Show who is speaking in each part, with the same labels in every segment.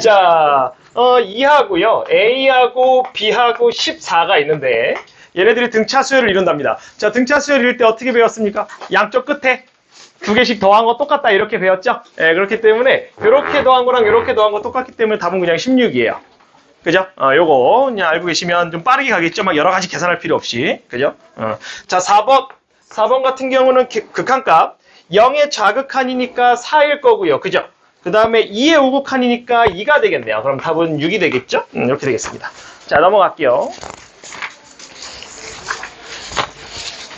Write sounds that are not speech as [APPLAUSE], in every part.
Speaker 1: 자, 어, 2하고요. A하고 B하고 14가 있는데 얘네들이 등차 수열을 이룬답니다. 자, 등차 수열 이룰 때 어떻게 배웠습니까? 양쪽 끝에 두 개씩 더한 거 똑같다 이렇게 배웠죠? 예, 그렇기 때문에 이렇게 더한 거랑 이렇게 더한 거 똑같기 때문에 답은 그냥 16이에요. 그죠? 어, 요거 그냥 알고 계시면 좀 빠르게 가겠죠? 막 여러 가지 계산할 필요 없이. 그죠? 어. 자, 4번. 4번 같은 경우는 기- 극한값 0의 좌극한이니까 4일 거고요. 그죠? 그 다음에 2의 우극한이니까 2가 되겠네요. 그럼 답은 6이 되겠죠? 음, 이렇게 되겠습니다. 자, 넘어갈게요.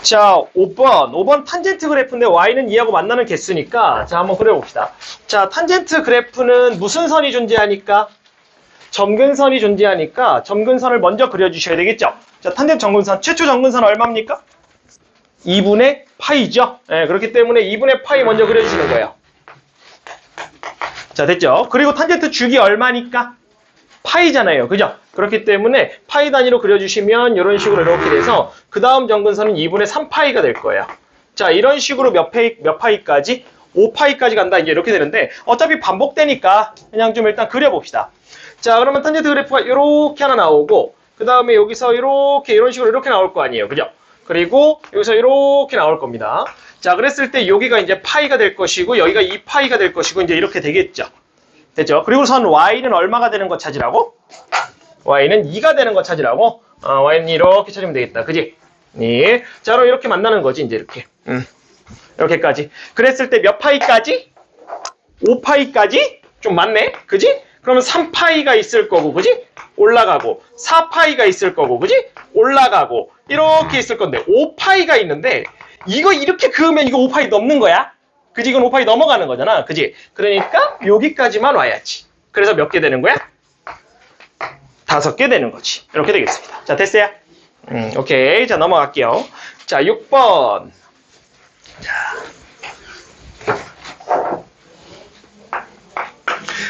Speaker 1: 자, 5번. 5번 탄젠트 그래프인데 y는 2하고 만나는 개수니까 자, 한번 그려봅시다. 자, 탄젠트 그래프는 무슨 선이 존재하니까? 점근선이 존재하니까 점근선을 먼저 그려주셔야 되겠죠? 자, 탄젠트 점근선. 최초 점근선 얼마입니까? 2분의 파이죠? 예, 그렇기 때문에 2분의 파이 먼저 그려주시는 거예요. 자, 됐죠? 그리고 탄젠트 주기 얼마니까? 파이잖아요. 그죠? 그렇기 때문에 파이 단위로 그려주시면 이런 식으로 이렇게 돼서 그 다음 점근선은 2분의 3파이가 될 거예요. 자, 이런 식으로 몇, 파이, 몇 파이까지? 5파이까지 간다. 이제 이렇게 되는데 어차피 반복되니까 그냥 좀 일단 그려봅시다. 자, 그러면 탄젠트 그래프가 이렇게 하나 나오고 그 다음에 여기서 이렇게 이런 식으로 이렇게 나올 거 아니에요. 그죠? 그리고 여기서 이렇게 나올 겁니다. 자, 그랬을 때 여기가 이제 파이가 될 것이고 여기가 2파이가 될 것이고 이제 이렇게 되겠죠. 됐죠? 그리고선 y는 얼마가 되는 거 찾으라고? y는 2가 되는 거 찾으라고? 어, y는 이렇게 찾으면 되겠다. 그지? 네. 자, 그럼 이렇게 만나는 거지, 이제 이렇게. 음. 이렇게까지. 그랬을 때 몇 파이까지? 5파이까지? 좀 많네? 그지? 그러면 3파이가 있을 거고, 그지? 올라가고. 4파이가 있을 거고, 그지? 올라가고. 이렇게 있을 건데, 5파이가 있는데, 이거 이렇게 그으면 이거 5파이 넘는 거야? 그지? 이건 5파이 넘어가는 거잖아. 그지? 그러니까 여기까지만 와야지. 그래서 몇 개 되는 거야? 다섯 개 되는 거지. 이렇게 되겠습니다. 자, 됐어요? 음, 오케이. 자, 넘어갈게요. 자, 6번.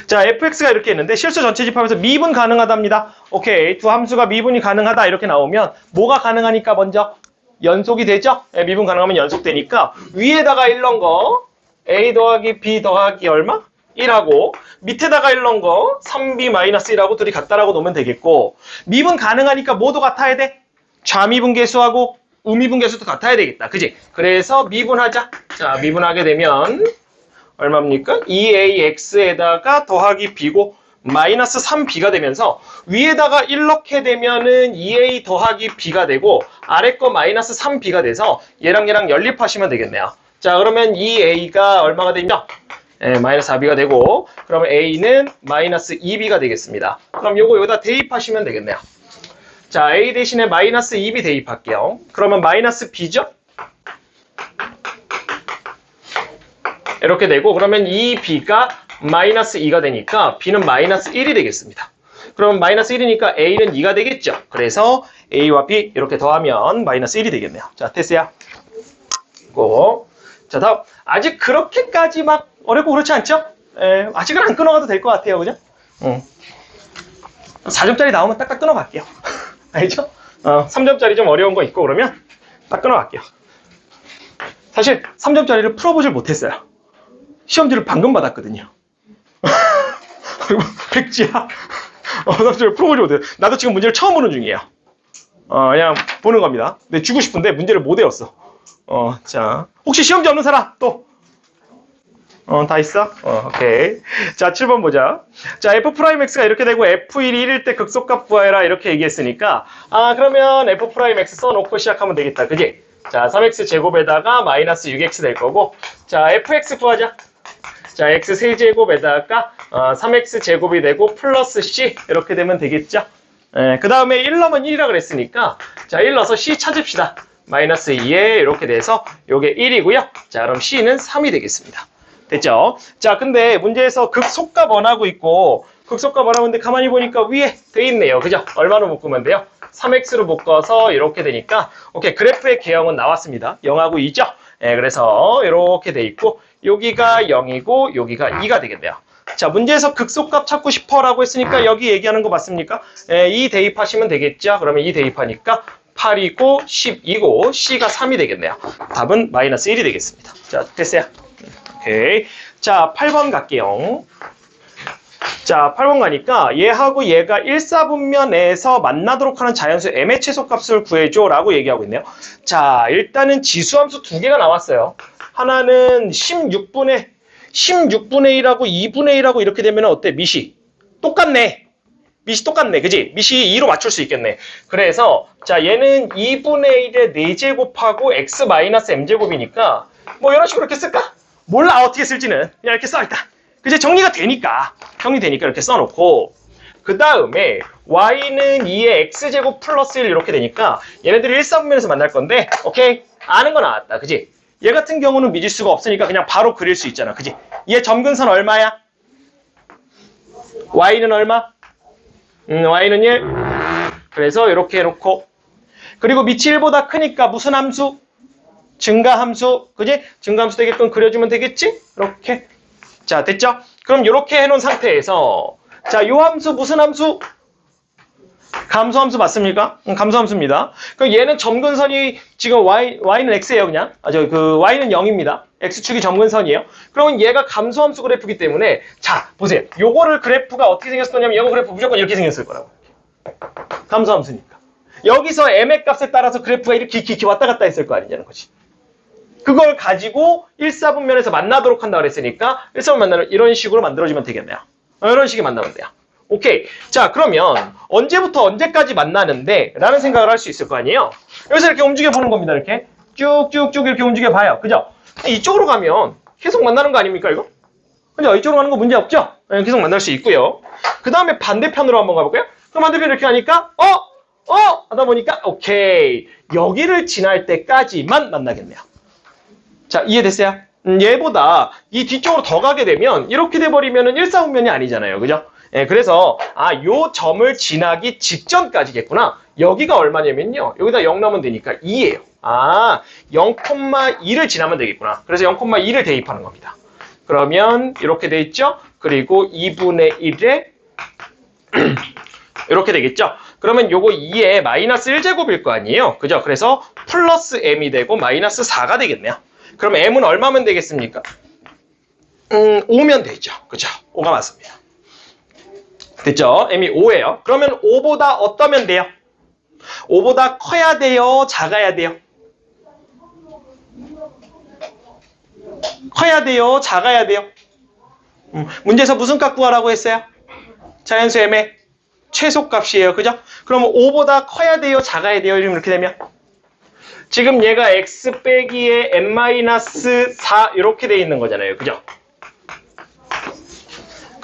Speaker 1: 자, fx가 이렇게 있는데 실수 전체 집합에서 미분 가능하답니다. 오케이. 두 함수가 미분이 가능하다 이렇게 나오면 뭐가 가능하니까 먼저 연속이 되죠? 예, 미분 가능하면 연속되니까 위에다가 1 넣은 거 a 더하기 b 더하기 얼마? 1하고 밑에다가 1 넣은 거 3b 마이너스 1하고 둘이 같다라고 놓으면 되겠고 미분 가능하니까 모두 같아야 돼. 좌미분 계수하고 우미분 계수도 같아야 되겠다. 그지? 그래서 미분하자. 자, 미분하게 되면 얼마입니까? 2ax에다가 더하기 b고 마이너스 3b가 되면서 위에다가 1 넣게 되면은 2a 더하기 b가 되고 아래 거 마이너스 3b가 돼서 얘랑 얘랑 연립하시면 되겠네요. 자 그러면 2a가 얼마가 되냐? 예, 마이너스 4b가 되고 그러면 a는 마이너스 2b가 되겠습니다. 그럼 요거 여기다 대입하시면 되겠네요. 자 a 대신에 마이너스 2b 대입할게요. 그러면 마이너스 b죠? 이렇게 되고 그러면 이 b가 마이너스 2가 되니까 b는 마이너스 1이 되겠습니다. 그럼 마이너스 1이니까 a는 2가 되겠죠. 그래서 a와 b 이렇게 더하면 마이너스 1이 되겠네요. 자, 됐어요. 고. 자, 다음. 아직 그렇게까지 막 어렵고 그렇지 않죠? 에, 아직은 안 끊어가도 될 것 같아요. 그죠? 응. 4점짜리 나오면 딱딱 끊어갈게요. [LAUGHS] 알죠? 어, 3점짜리 좀 어려운 거 있고 그러면 딱 끊어갈게요. 사실 3점짜리를 풀어보질 못했어요. 시험지를 방금 받았거든요. 백지야. 어, 나 지금 풀어보지 못해. 나도 지금 문제를 처음 보는 중이에요. 어, 그냥 보는 겁니다. 근데 주고 싶은데 문제를 못 외웠어. 어, 자. 혹시 시험지 없는 사람? 또? 어, 다 있어? 어, 오케이. 자, 7번 보자. 자, f'x가 이렇게 되고 f1이 1일 때 극소값 구하해라 이렇게 얘기했으니까 아, 그러면 f'x 써놓고 시작하면 되겠다. 그지? 자, 3x 제곱에다가 마이너스 6x 될 거고 자, fx 구하자. 자, x 세제곱에다가 어, 3x 제곱이 되고 플러스 c 이렇게 되면 되겠죠? 예, 그 다음에 1 넣으면 1이라 그랬으니까 자, 1 넣어서 c 찾읍시다. 마이너스 2에 이렇게 돼서 요게 1이고요. 자, 그럼 c는 3이 되겠습니다. 됐죠? 자, 근데 문제에서 극속값 원하고 있고 극속값 원하는데 가만히 보니까 위에 돼 있네요. 그죠? 얼마로 묶으면 돼요? 3x로 묶어서 이렇게 되니까 오케이 그래프의 개형은 나왔습니다. 0하고 2죠? 예, 그래서 이렇게 돼 있고 여기가 0이고 여기가 2가 되겠네요. 자, 문제에서 극소값 찾고 싶어라고 했으니까 여기 얘기하는 거 맞습니까? 예, 2 대입하시면 되겠죠? 그러면 2 대입하니까 8이고 10이고 C가 3이 되겠네요. 답은 마이너스 1이 되겠습니다. 자, 됐어요. 오케이. 자, 8번 갈게요. 자, 8번 가니까 얘하고 얘가 1, 4분면에서 만나도록 하는 자연수 m의 최소값을 구해줘 라고 얘기하고 있네요. 자, 일단은 지수함수 두 개가 나왔어요. 하나는 16분의 16분의 1하고 2분의 1하고 이렇게 되면 어때? 미시. 똑같네. 미시 똑같네. 그지? 미시 2로 맞출 수 있겠네. 그래서 자, 얘는 2분의 1의 4제곱하고 x-m제곱이니까 뭐 이런 식으로 이렇게 쓸까? 몰라 어떻게 쓸지는 그냥 이렇게 써 일단. 그제 정리가 되니까 정리되니까 이렇게 써놓고 그 다음에 y는 2의 x제곱 플러스 1 이렇게 되니까 얘네들이 1, 4분면에서 만날 건데 오케이 아는 거 나왔다 그지? 얘 같은 경우는 미지수가 없으니까 그냥 바로 그릴 수 있잖아 그지? 얘 점근선 얼마야? y는 얼마? 음, y는 1 그래서 이렇게 해놓고 그리고 밑이 1보다 크니까 무슨 함수? 증가함수 그지? 증가함수 되게끔 그려주면 되겠지? 이렇게 자 됐죠? 그럼 이렇게 해놓은 상태에서 자, 요 함수 무슨 함수? 감소함수 맞습니까? 음, 감소함수입니다. 그럼 얘는 점근선이 지금 y y는 x예요, 그냥. 아, 저 그 y는 0입니다. x축이 점근선이에요. 그러면 얘가 감소함수 그래프이기 때문에 자, 보세요. 요거를 그래프가 어떻게 생겼을 거냐면 요거 그래프 무조건 이렇게 생겼을 거라고. 감소함수니까. 여기서 m의 값에 따라서 그래프가 이렇게 이렇게, 왔다 갔다 했을 거 아니냐는 거지. 그걸 가지고 1, 4분면에서 만나도록 한다 그랬으니까 1, 4분 만나는 이런 식으로 만들어주면 되겠네요. 어, 이런 식의 만나면 돼요. 오케이. 자, 그러면 언제부터 언제까지 만나는데? 라는 생각을 할 수 있을 거 아니에요? 여기서 이렇게 움직여 보는 겁니다. 이렇게. 쭉쭉쭉 이렇게 움직여 봐요. 그죠? 이쪽으로 가면 계속 만나는 거 아닙니까, 이거? 그죠? 이쪽으로 가는 거 문제 없죠? 네, 계속 만날 수 있고요. 그 다음에 반대편으로 한번 가볼까요? 그럼 반대편 이렇게 하니까, 어? 어? 하다 보니까, 오케이. 여기를 지날 때까지만 만나겠네요. 자, 이해됐어요? 음, 얘보다 이 뒤쪽으로 더 가게 되면 이렇게 돼버리면은 1사분면이 아니잖아요. 그죠? 예, 그래서 아, 요 점을 지나기 직전까지겠구나. 여기가 얼마냐면요. 여기다 0 넣으면 되니까 2예요. 아, 0,2를 지나면 되겠구나. 그래서 0,2를 대입하는 겁니다. 그러면 이렇게 돼 있죠? 그리고 2분의 1에 [CLEARS THROAT] 이렇게 되겠죠? 그러면 요거 2에 마이너스 1제곱일 거 아니에요? 그죠? 그래서 플러스 m이 되고 마이너스 4가 되겠네요. 그럼 m은 얼마면 되겠습니까? 음, 5면 되죠. 그죠? 5가 맞습니다. 됐죠? m이 5예요. 그러면 5보다 어떠면 돼요? 5보다 커야 돼요? 작아야 돼요? 커야 돼요? 작아야 돼요? 음, 문제에서 무슨 값 구하라고 했어요? 자연수 m의 최소값이에요. 그죠? 그러면 5보다 커야 돼요? 작아야 돼요? 이렇게 되면 지금 얘가 x 빼기에 n-4 이렇게 돼 있는 거잖아요. 그죠?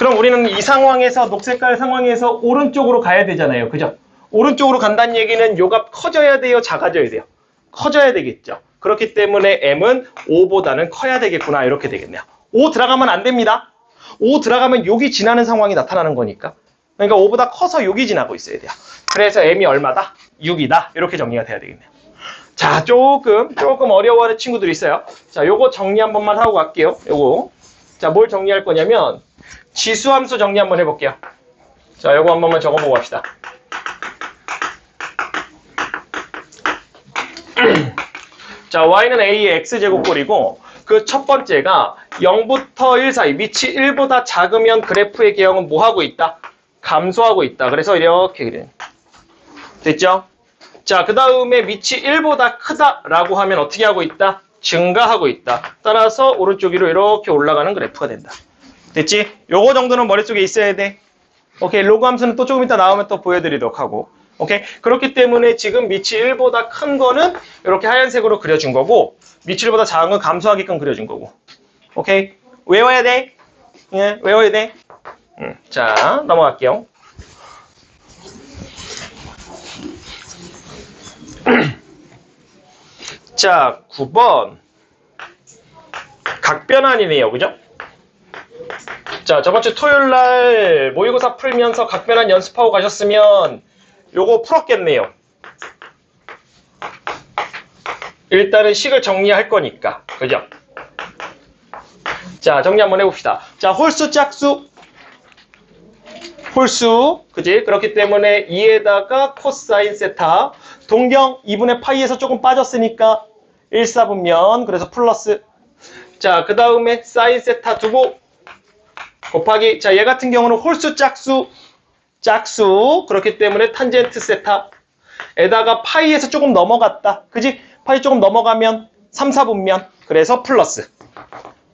Speaker 1: 그럼 우리는 이 상황에서 녹색깔 상황에서 오른쪽으로 가야 되잖아요. 그죠? 오른쪽으로 간다는 얘기는 요값 커져야 돼요? 작아져야 돼요? 커져야 되겠죠. 그렇기 때문에 m은 5보다는 커야 되겠구나 이렇게 되겠네요. 5 들어가면 안 됩니다. 5 들어가면 여기 지나는 상황이 나타나는 거니까. 그러니까 5보다 커서 여기 지나고 있어야 돼요. 그래서 m이 얼마다? 6이다. 이렇게 정리가 돼야 되겠네요. 자, 조금, 조금 어려워하는 친구들이 있어요. 자, 요거 정리 한 번만 하고 갈게요. 요거. 자, 뭘 정리할 거냐면, 지수함수 정리 한번 해볼게요. 자, 요거 한 번만 적어보고 갑시다. [CLEARS THROAT] 자, y는 a의 x제곱꼴이고, 그 첫 번째가 0부터 1 사이, 밑이 1보다 작으면 그래프의 개형은 뭐 하고 있다? 감소하고 있다. 그래서 이렇게 그래. 됐죠? 자, 그 다음에 밑이 1보다 크다라고 하면 어떻게 하고 있다? 증가하고 있다. 따라서 오른쪽 위로 이렇게 올라가는 그래프가 된다. 됐지? 요거 정도는 머릿속에 있어야 돼. 오케이, 로그 함수는 또 조금 이따 나오면 또 보여드리도록 하고. 오케이, 그렇기 때문에 지금 밑이 1보다 큰 거는 이렇게 하얀색으로 그려준 거고, 밑이 1보다 작은 건 감소하게끔 그려준 거고. 오케이, 외워야 돼. 예, 외워야 돼. 음, 자, 넘어갈게요. [CLEARS THROAT] 자, 9번. 각변환이네요. 그죠? 자, 저번 주 토요일 날 모의고사 풀면서 각변환 연습하고 가셨으면 요거 풀었겠네요. 일단은 식을 정리할 거니까. 그죠? 자, 정리 한번 해봅시다. 자, 홀수 짝수. 홀수. 그지? 그렇기 때문에 2에다가 코사인 세타. 동경 2분의 파이에서 조금 빠졌으니까 1, 4분면 그래서 플러스 자 그 다음에 사인 세타 두고 곱하기 자 얘 같은 경우는 홀수 짝수 짝수 그렇기 때문에 탄젠트 세타 에다가 파이에서 조금 넘어갔다. 그지? 파이 조금 넘어가면 3, 4분면 그래서 플러스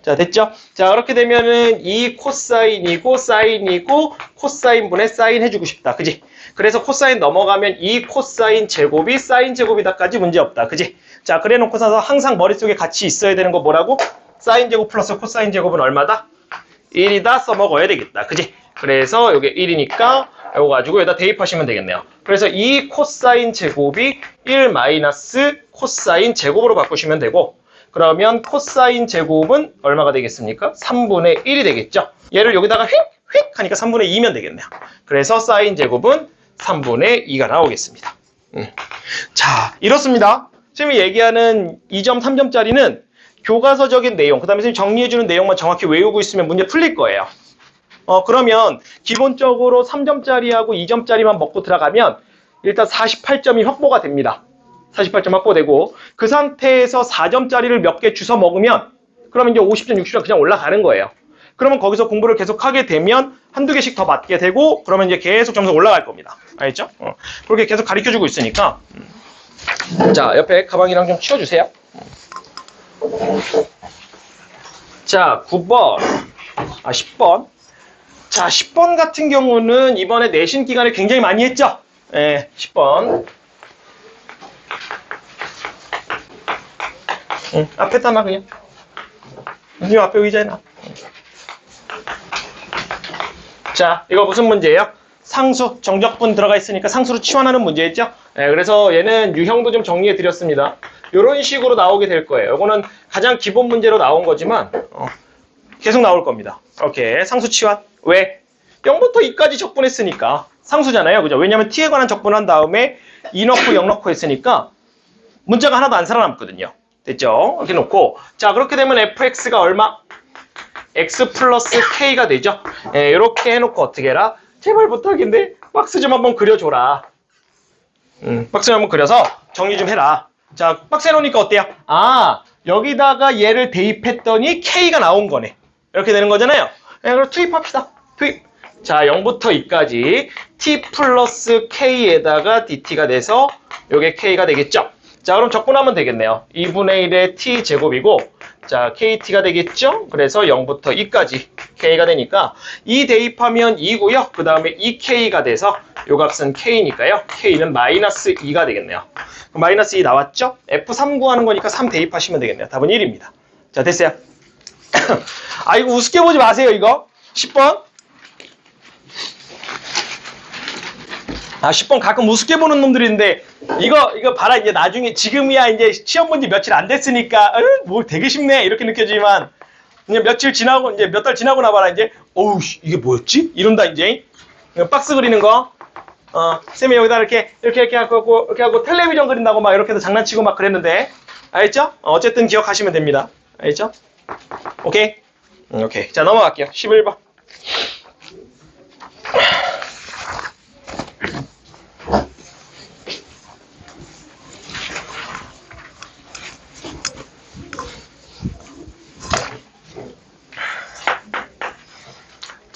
Speaker 1: 자 됐죠? 자 그렇게 되면은 이 코사인이고 사인이고 코사인 분의 사인 해주고 싶다. 그지? 그래서 코사인 넘어가면 이 코사인 제곱이 사인 제곱이다까지 문제 없다. 그지? 자 그래 놓고서 항상 머릿속에 같이 있어야 되는 거 뭐라고? 사인 제곱 플러스 코사인 제곱은 얼마다? 1이다 써먹어야 되겠다. 그지? 그래서 이게 1이니까 이거 가지고 여기다 대입하시면 되겠네요. 그래서 이 코사인 제곱이 1 마이너스 코사인 제곱으로 바꾸시면 되고 그러면 코사인 제곱은 얼마가 되겠습니까? 3분의 1이 되겠죠. 얘를 여기다가 휙! 휙! 하니까 3분의 2면 되겠네요. 그래서 사인 제곱은 3분의 2가 나오겠습니다. 음. 자, 이렇습니다. 선생님이 얘기하는 2점, 3점짜리는 교과서적인 내용, 그 다음에 선생님 정리해주는 내용만 정확히 외우고 있으면 문제 풀릴 거예요. 어, 그러면 기본적으로 3점짜리하고 2점짜리만 먹고 들어가면 일단 48점이 확보가 됩니다. 48점 확보되고 그 상태에서 4점짜리를 몇 개 주워 먹으면 그러면 이제 50점, 60점 그냥 올라가는 거예요. 그러면 거기서 공부를 계속 하게 되면 한두 개씩 더 맞게 되고 그러면 이제 계속 점수 올라갈 겁니다. 알겠죠? 어, 그렇게 계속 가르쳐 주고 있으니까 음. 자, 옆에 가방이랑 좀 치워주세요. 자, 9번. 아, 10번. 자, 10번 같은 경우는 이번에 내신 기간에 굉장히 많이 했죠? 예, 10번. 응, 앞에다 놔, 그냥. 이 앞에 의자에 놔. 자, 이거 무슨 문제예요? 상수, 정적분 들어가 있으니까 상수로 치환하는 문제였죠? 예, 그래서 얘는 유형도 좀 정리해 드렸습니다. 이런 식으로 나오게 될 거예요. 이거는 가장 기본 문제로 나온 거지만, 어, 계속 나올 겁니다. 오케이. 상수 치환. 왜? 0부터 2까지 적분했으니까. 상수잖아요. 그죠? 왜냐면 t에 관한 적분한 다음에 2 넣고 0 넣고 했으니까 문자가 하나도 안 살아남거든요. 됐죠? 이렇게 놓고. 자, 그렇게 되면 fx가 얼마? x 플러스 k가 되죠? 예, 이렇게 해놓고 어떻게 해라? 제발 부탁인데 박스 좀 한번 그려줘라. 음, 박스 한번 그려서 정리 좀 해라. 자, 박스 해놓으니까 어때요? 아, 여기다가 얘를 대입했더니 k가 나온 거네. 이렇게 되는 거잖아요. 예, 그럼 투입합시다. 투입. 자, 0부터 2까지 t 플러스 k에다가 dt가 돼서 요게 k가 되겠죠? 자, 그럼 적분하면 되겠네요. 2분의 1의 t 제곱이고 자, kt가 되겠죠? 그래서 0부터 2까지 k가 되니까 2 대입하면 2고요. 그 다음에 2k가 돼서 요 값은 k니까요. k는 마이너스 2가 되겠네요. 마이너스 2 나왔죠? f3 구하는 거니까 3 대입하시면 되겠네요. 답은 1입니다. 자, 됐어요. [COUGHS] 아, 이거 우습게 보지 마세요, 이거. 10번. 아, 10번 가끔 우습게 보는 놈들이 있는데, 이거, 이거 봐라. 이제 나중에, 지금이야 이제 시험 본 지 며칠 안 됐으니까, 어, 뭐 되게 쉽네. 이렇게 느껴지지만, 이제 며칠 지나고, 이제 몇 달 지나고 나봐라. 이제, 어우, 씨, 이게 뭐였지? 이런다, 이제. 박스 그리는 거. 어, 쌤이 여기다 이렇게, 이렇게, 이렇게 하고, 이렇게 하고, 텔레비전 그린다고 막 이렇게 해서 장난치고 막 그랬는데, 알겠죠? 어, 어쨌든 기억하시면 됩니다. 알겠죠? 오케이? 음, 오케이. 자, 넘어갈게요. 11번.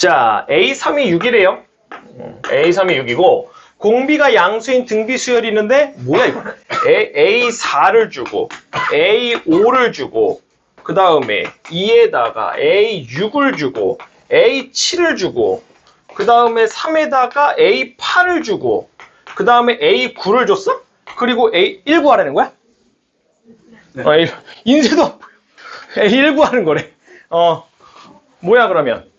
Speaker 1: 자, A3이 6이래요. A3이 6이고, 공비가 양수인 등비 수열이 있는데, 뭐야, 이거? A, A4를 주고, A5를 주고, 그 다음에 2에다가 A6을 주고, A7을 주고, 그 다음에 3에다가 A8을 주고, 그 다음에 A9를 줬어? 그리고 A19 하라는 거야? 어, 이- 인쇄도 안 보여. A19 하는 거래. 어, 뭐야, 그러면?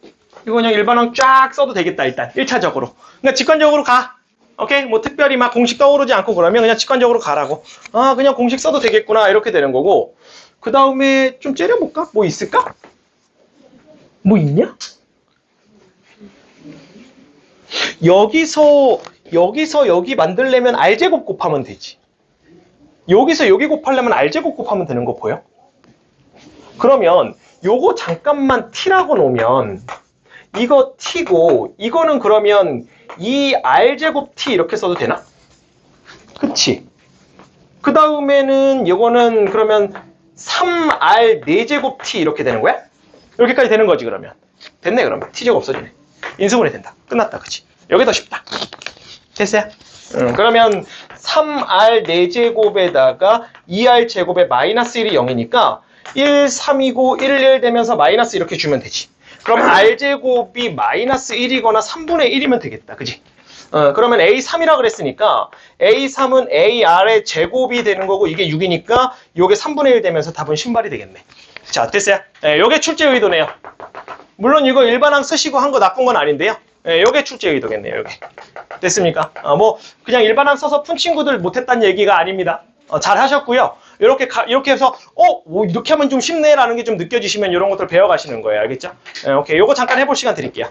Speaker 1: 이거 그냥 일반항 쫙 써도 되겠다, 일단. 1차적으로. 그러니까 직관적으로 가. 오케이? 뭐 특별히 막 공식 떠오르지 않고 그러면 그냥 직관적으로 가라고. 아, 그냥 공식 써도 되겠구나. 이렇게 되는 거고. 그 다음에 좀 째려볼까? 뭐 있을까? 뭐 있냐? 여기서, 여기서 여기 만들려면 R제곱 곱하면 되지. 여기서 여기 곱하려면 R제곱 곱하면 되는 거 보여? 그러면 요거 잠깐만 T라고 놓으면 이거 T고 이거는 그러면 이 R제곱 T 이렇게 써도 되나? 그치? 그 다음에는 이거는 그러면 3R 4제곱 T 이렇게 되는 거야? 이렇게까지 되는 거지 그러면 됐네 그러면 t제곱 없어지네. 인수분해 된다. 끝났다 그치? 여기 더 쉽다. 됐어요? 음, 그러면 3r 4제곱에다가 2r 제곱에 마이너스 1이 0이니까 1, 3이고 1, 1 되면서 마이너스 이렇게 주면 되지. 그럼 r 제곱이 마이너스 1이거나 3분의 1이면 되겠다. 그지? 어, 그러면 A3이라 그랬으니까 A3은 AR의 제곱이 되는 거고 이게 6이니까 요게 3분의 1 되면서 답은 신발이 되겠네. 자, 됐어요? 예, 요게 출제 의도네요. 물론 이거 일반항 쓰시고 한 거 나쁜 건 아닌데요. 예, 요게 출제 의도겠네요, 요게. 됐습니까? 어, 뭐 그냥 일반항 써서 푼 친구들 못했다는 얘기가 아닙니다. 어, 잘 하셨고요. 이렇게 가- 이렇게 해서 어, 오, 이렇게 하면 좀 쉽네라는 게 좀 느껴지시면 이런 것들 배워가시는 거예요, 알겠죠? 예, 오케이, 요거 잠깐 해볼 시간 드릴게요.